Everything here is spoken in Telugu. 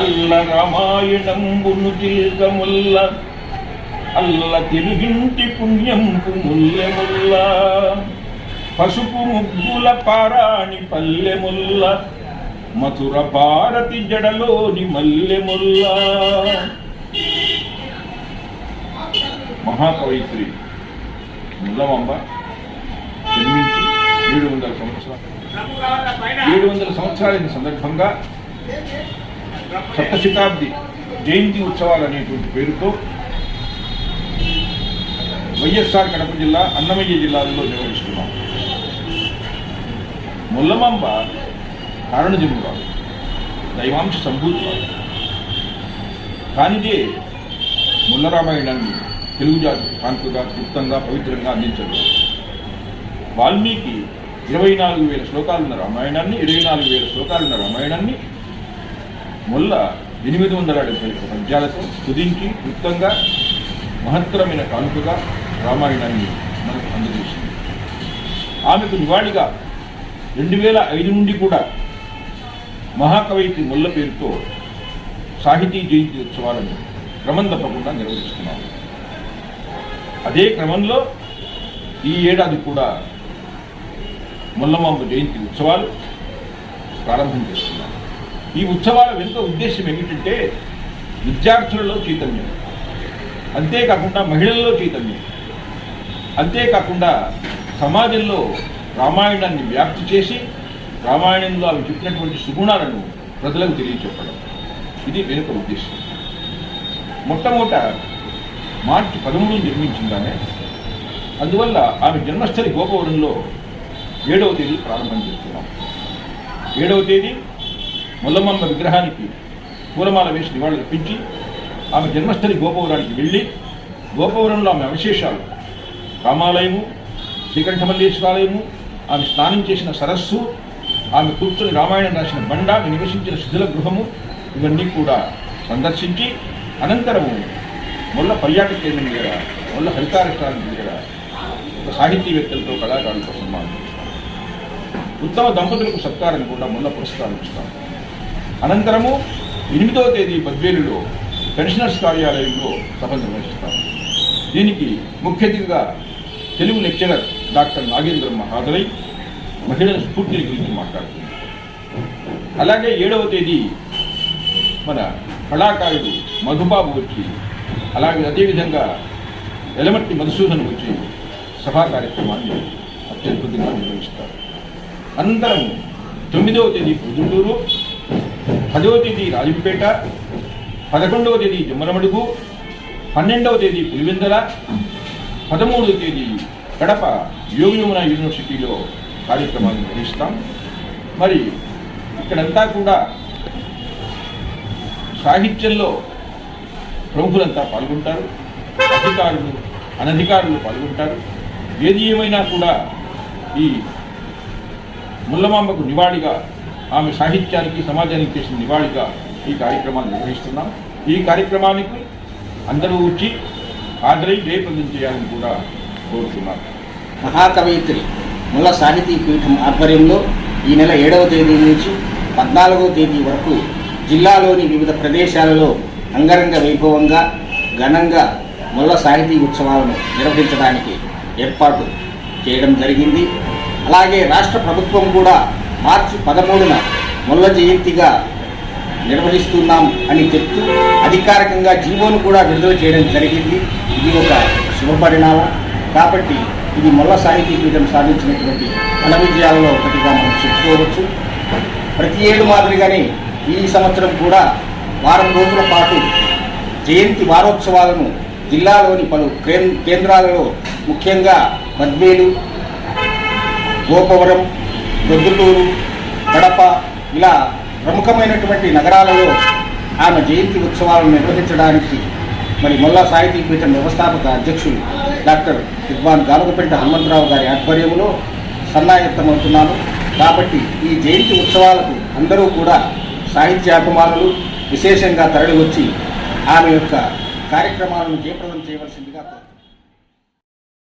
అల్ల రామాయణంబును తిల్కముల్ల అల్ల తిరుగింటి పుణ్యంపు ముల్లెముల్ల. పసుపు ముగ్గుల పారాణి పల్లెముల్ల మధుర భారతి జడలోని మల్లెముల్ల. మహాకవయిత్రి ముల్లమంబ జన్మించి ఏడు వందల సంవత్సరాలు. ఏడు వందల సంవత్సరాల సందర్భంగా సప్తశతాబ్ది జయంతి ఉత్సవాలు అనేటువంటి పేరుతో వైఎస్ఆర్ కడప జిల్లా అన్నమయ్య జిల్లాలో నిర్వహిస్తున్నాం. ముల్లమాంబ కారణజన్మురాలు దైవాంశ సంభూతురాలు. కానిదే ముల్లరామాయణాన్ని తెలుగు జాతి కాన్పుగా క్లుప్తంగా పవిత్రంగా అందించారు వాల్మీకి ఇరవై నాలుగు వేల శ్లోకాలున్న రామాయణాన్ని ఇరవై నాలుగు వేల శ్లోకాలున్న రామాయణాన్ని ముల్ల ఎనిమిది వందల డెబ్బై పద్యాలతో కుదించి క్లుప్తంగా మహత్తరమైన కానుకగా రామాయణాన్ని మనకు అందజేసింది. ఆమెకు నివాళిగా రెండు వేల ఐదు నుండి కూడా మహాకవయిత్రి ముల్ల పేరుతో సాహితీ జయంతి ఉత్సవాలను క్రమం తప్పకుండా నిర్వహిస్తున్నాము. అదే క్రమంలో ఈ ఏడాది కూడా ముల్లమాంబ జయంతి ఉత్సవాలు ప్రారంభం చేస్తున్నాం ఈ ఉత్సవాల వెనుక ఉద్దేశం ఏమిటంటే విద్యార్థులలో చైతన్యం. అంతేకాకుండా మహిళల్లో చైతన్యం. అంతేకాకుండా సమాజంలో రామాయణాన్ని వ్యాప్తి చేసి రామాయణంలో అవి చెప్పినటువంటి సుగుణాలను ప్రజలకు తెలియచెప్పడం. ఇది వెనుక ఉద్దేశం మొట్టమొదట మార్చి పదమూడు నిర్మించిందామే అందువల్ల ఆమె జన్మస్థలి గోపవరంలో ఏడవ తేదీ ప్రారంభం చేస్తున్నాం. ఏడవ తేదీ ముల్లమ్మ విగ్రహానికి పూలమాల వేసి నివాళులర్పించి ఆమె జన్మస్థలి గోపవరానికి వెళ్ళి గోపవరంలో ఆమె అవశేషాలు రామాలయము శ్రీకంఠమల్లేశ్వరాలయము ఆమె స్నానం చేసిన సరస్సు ఆమె కూర్చొని రామాయణం రాసిన బండ ఆమె నివసించిన శిథిల గృహము ఇవన్నీ కూడా సందర్శించి అనంతరము మొల్ల పర్యాటక కేంద్రం దగ్గర మొల్ల హరితా రెస్టారెంట్ దగ్గర ఒక సాహితీవేత్తలతో కళాకారులతో సన్మానం ఉత్తమ దంపతులకు సత్కారం కూడా మొల్ల పురస్కారం ఇస్తాం. అనంతరము ఎనిమిదవ తేదీ బద్వేలులో పెన్షనర్స్ కార్యాలయంలో సభ నిర్వహిస్తారు. దీనికి ముఖ్య అతిథిగా తెలుగు లెక్చరర్ డాక్టర్ నాగేంద్రమ్మ హాజరై మహిళల స్ఫూర్తిని గురించి మాట్లాడుతుంది అలాగే ఏడవ తేదీ మన కళాకారుడు మధుబాబు వచ్చి అలాగే అదేవిధంగా ఎలమట్టి మధుసూదన్ వచ్చి సభా కార్యక్రమాన్ని అత్యద్భుతంగా నిర్వహిస్తారు. అనంతరం తొమ్మిదవ తేదీ పొద్దుటూరు పదవ తేదీ రాజంపేట పదకొండవ తేదీ జమ్మరమడుగు పన్నెండవ తేదీ పులివెందల పదమూడవ తేదీ కడప యోగియమున యూనివర్సిటీలో కార్యక్రమాలు నిర్వహిస్తాం. మరి ఇక్కడంతా కూడా సాహిత్యంలో ప్రముఖులంతా పాల్గొంటారు. అధికారులు అనధికారులు పాల్గొంటారు. ఏది ఏమైనా కూడా ఈ ముల్లమాంబకు నివాళిగా ఆమె సాహిత్యానికి సమాజానికి చేసిన నివాళిగా ఈ కార్యక్రమాన్ని నిర్వహిస్తున్నాం. ఈ కార్యక్రమానికి అందరూ వచ్చి హాజరై జయప్రదం చేయాలని కూడా కోరుతున్నాను మహాకవయిత్రి ముల్ల సాహితీ పీఠం ఆధ్వర్యంలో ఈ నెల ఏడవ తేదీ నుంచి పద్నాలుగవ తేదీ వరకు జిల్లాలోని వివిధ ప్రదేశాలలో అంగరంగ వైభవంగా ఘనంగా ముల్ల సాహితీ ఉత్సవాలను నిర్వహించడానికి ఏర్పాటు చేయడం జరిగింది. అలాగే రాష్ట్ర ప్రభుత్వం కూడా మార్చి పదమూడున ముల్ల జయంతిగా నిర్వహిస్తున్నాం అని చెప్తూ అధికారికంగా జీవోను కూడా విడుదల చేయడం జరిగింది. ఇది ఒక శుభ పరిణామం. కాబట్టి ఇది మొల్ల సాహితీ పీఠం సాధించినటువంటి ఘన విజయాలలో ఒకటిగా మనం చెప్పుకోవచ్చు. ప్రతి ఏడు మాదిరిగానే ఈ సంవత్సరం కూడా వారం రోజుల పాటు జయంతి వారోత్సవాలను జిల్లాలోని పలు కేంద్రాలలో ముఖ్యంగా బద్వేలు గోపవరం దొద్దుటూరు కడప ఇలా ప్రముఖమైనటువంటి నగరాలలో ఆమె జయంతి ఉత్సవాలను నిర్వహించడానికి మరి మొల్లా సాహితీ పీఠం వ్యవస్థాపక అధ్యక్షులు డాక్టర్ విద్వాన్ గానుగపెంట హనుమంతరావు గారి ఆధ్వర్యంలో సన్నాయత్తమవుతున్నాను. కాబట్టి ఈ జయంతి ఉత్సవాలకు అందరూ కూడా సాహిత్యాభిమానులు విశేషంగా తరలివచ్చి ఆమె యొక్క కార్యక్రమాలను జయప్రదం చేయవలసిందిగా